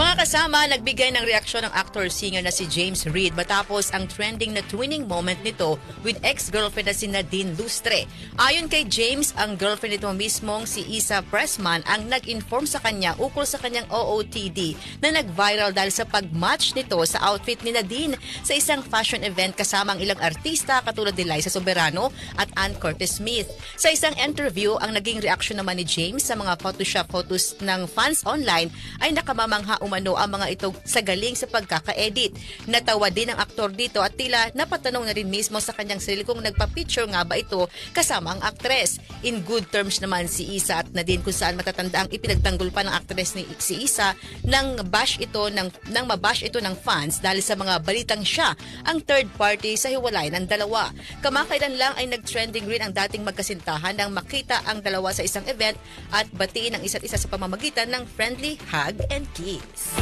Mga kasama, nagbigay ng reaksyon ng actor-singer na si James Reid matapos ang trending na twinning moment nito with ex-girlfriend na si Nadine Lustre. Ayon kay James, ang girlfriend nito mismong si Isa Pressman ang nag-inform sa kanya ukol sa kanyang OOTD na nag-viral dahil sa pag-match nito sa outfit ni Nadine sa isang fashion event kasama ang ilang artista katulad ni Liza Soberano at Ann Curtis Smith. Sa isang interview, ang naging reaksyon naman ni James sa mga Photoshop photos ng fans online ay nakamamangha umano ang mga ito sa galing sa pagkaka-edit. Natawa din ang aktor dito at tila napatanong na rin mismo sa kanyang sarili kung nagpa-picture nga ba ito kasama ang aktres. In good terms naman si Isa at Nadine kung saan matatanda ang ipinagtanggol pa ng aktres ni si Isa nang bash ito ng nang mabash ito ng fans dahil sa mga balitang siya ang third party sa hiwalay ng dalawa. Kamakailan lang ay nag-trending rin ang dating magkasintahan nang makita ang dalawa sa isang event at batiin ang isa't isa sa pamamagitan ng friendly hug and kiss.